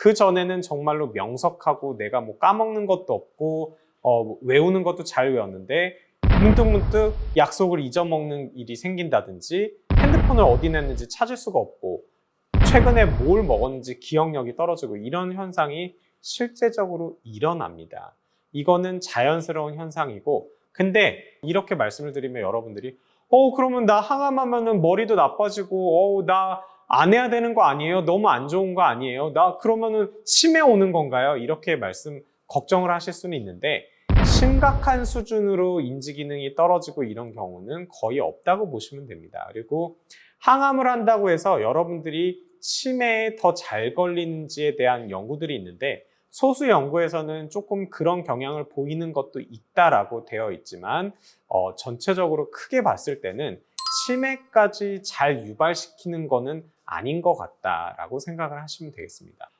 그 전에는 정말로 명석하고 내가 뭐 까먹는 것도 없고 어, 외우는 것도 잘 외웠는데 문득문득 약속을 잊어먹는 일이 생긴다든지 핸드폰을 어디 냈는지 찾을 수가 없고 최근에 뭘 먹었는지 기억력이 떨어지고 이런 현상이 실제적으로 일어납니다. 이거는 자연스러운 현상이고 근데 이렇게 말씀을 드리면 여러분들이 어 그러면 나 항암하면은 머리도 나빠지고 어나 안 해야 되는 거 아니에요? 너무 안 좋은 거 아니에요? 나 그러면은 치매 오는 건가요? 이렇게 말씀 걱정을 하실 수는 있는데 심각한 수준으로 인지 기능이 떨어지고 이런 경우는 거의 없다고 보시면 됩니다. 그리고 항암을 한다고 해서 여러분들이 치매에 더 잘 걸리는지에 대한 연구들이 있는데 소수 연구에서는 조금 그런 경향을 보이는 것도 있다라고 되어 있지만 어, 전체적으로 크게 봤을 때는 치매까지 잘 유발시키는 거는 아닌 것 같다라고 생각을 하시면 되겠습니다.